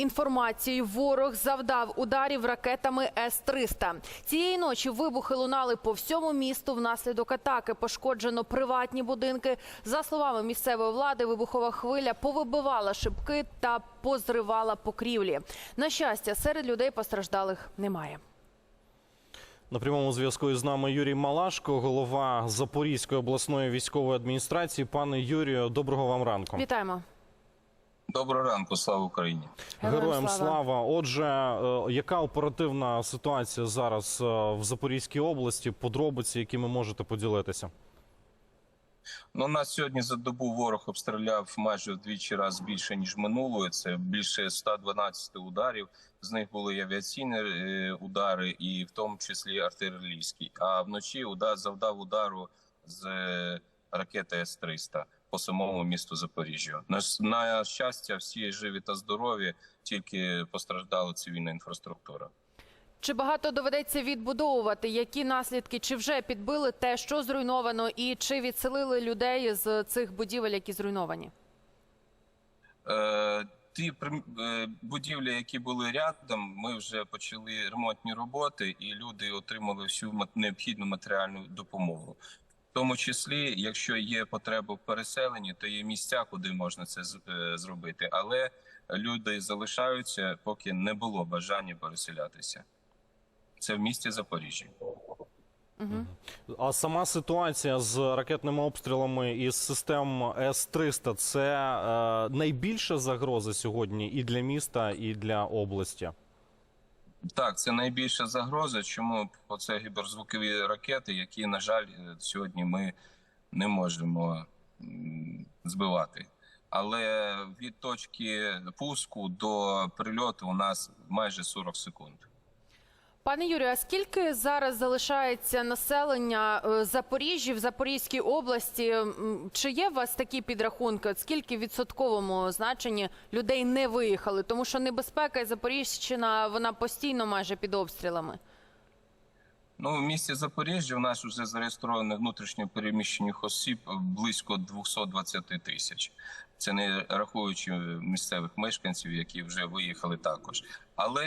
інформацією, ворог завдав ударів ракетами С-300. Цієї ночі вибухи лунали по всьому місту. Внаслідок атаки пошкоджено приватні будинки. За словами місцевої влади, вибухова хвиля повибивала шибки та позривала покрівлі. На щастя, серед людей постраждалих немає. На прямому зв'язку із нами Юрій Малашко, голова Запорізької обласної військової адміністрації. Пане Юрію, доброго вам ранку. Вітаємо. Доброго ранку, слава Україні. Героям слава. Отже, е, яка оперативна ситуація зараз е, в Запорізькій області? Подробиці, які ви можете поділитися? Ну, нас сьогодні за добу ворог обстріляв майже вдвічі раз більше ніж минулої. Це більше 112 ударів. З них були і авіаційні е, удари, і в тому числі артилерійські. А вночі удар завдав удару з ракети С-300 по самому місту Запоріжжя. На, на щастя, всі живі та здорові, тільки постраждала цивільна інфраструктура. Чи багато доведеться відбудовувати? Які наслідки? Чи вже підбили те, що зруйновано, і чи відселили людей з цих будівель, які зруйновані? Е, Ті е, будівлі, які були рядом, ми вже почали ремонтні роботи, і люди отримали всю необхідну матеріальну допомогу. В тому числі, якщо є потреба в переселенні, то є місця, куди можна це е, зробити. Але люди залишаються, поки не було бажання переселятися. Це в місті Запоріжжя. Угу. А сама ситуація з ракетними обстрілами із систем С-300 – це е, найбільша загроза сьогодні і для міста, і для області. Так, це найбільша загроза. Чому оце гіберзвукові ракети, які, на жаль, е, сьогодні ми не можемо збивати. Але від точки пуску до прильоту у нас майже 40 секунд. Пане Юрію, а скільки зараз залишається населення Запоріжжі Запоріжжя в Запорізькій області? Чи є у вас такі підрахунки? От скільки в відсотковому значенні людей не виїхали? Тому що небезпека і Запоріжжя вона постійно майже під обстрілами. Ну, в місті Запоріжжя у нас вже зареєстровано внутрішньо переміщених осіб близько 220 тисяч. Це не рахуючи місцевих мешканців, які вже виїхали також. Але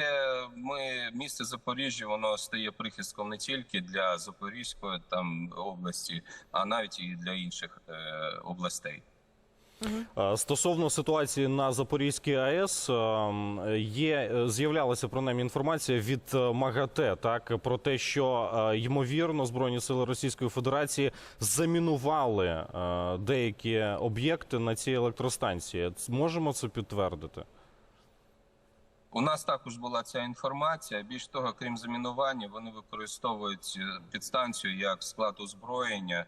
ми місто Запоріжжя воно стає прихистком не тільки для Запорізької там області, а навіть і для інших е, областей. Е, Стосовно ситуації на Запорізькій АЕС, е, є е, з'являлася принаймні інформація від е, МАГАТЕ, так про те, що ймовірно збройні сили Російської Федерації замінували деякі об'єкти на цій електростанції. Можемо це підтвердити? У нас також була ця інформація. Більш того, крім замінування, вони використовують підстанцію як склад озброєння,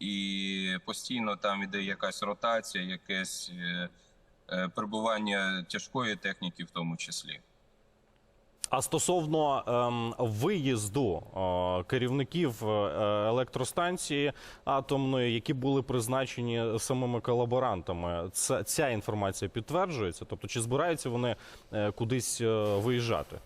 і постійно там іде якась ротація, якесь е, е, перебування тяжкої техніки, в тому числі. А стосовно ем, виїзду е, керівників е, електростанції атомної, які були призначені самими колаборантами, це ця інформація підтверджується? Тобто, чи збираються вони кудись виїжджати?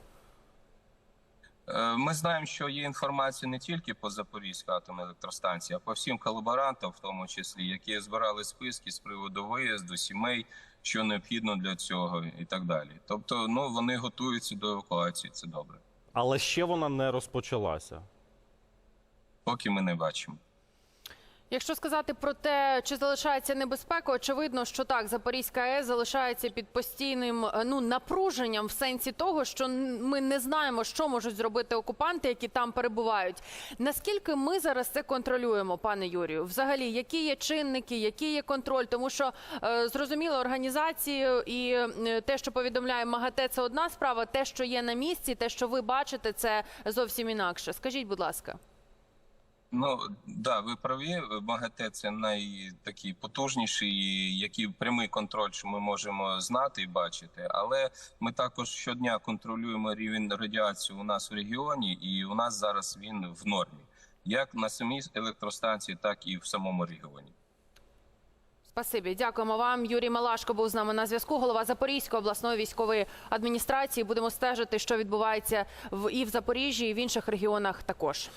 Е, Ми знаємо, що є інформація не тільки по Запорізькій атомній електростанції, а по всім колаборантам, в тому числі, які збирали списки з приводу виїзду, сімей, що необхідно для цього, і так далі. Тобто, ну вони готуються до евакуації. Це добре, Але ще вона не розпочалася. поки ми не бачимо. Якщо сказати про те, чи залишається небезпека, очевидно, що так, Запорізька АЕС залишається під постійним е, ну напруженням в сенсі того, що ми не знаємо, що можуть зробити окупанти, які там перебувають. Наскільки ми зараз це контролюємо, пане Юрію? Взагалі, які є чинники, який є контроль? Тому що е, зрозуміло, організації і те, що повідомляє МАГАТЕ, це одна справа. Те, що є на місці, те, що ви бачите, це зовсім інакше. Скажіть, будь ласка. Ну да, ви праві. МАГАТЕ це найтакий потужніший, який прямий контроль, що ми можемо знати і бачити. Але ми також щодня контролюємо рівень радіації у нас в регіоні, і у нас зараз він в нормі, як на самій електростанції, так і в самому регіоні. Спасибі, дякуємо вам. Юрій Малашко був з нами на зв'язку. Голова Запорізької обласної військової адміністрації. Будемо стежити, що відбувається в і в Запоріжжі, і в інших регіонах також.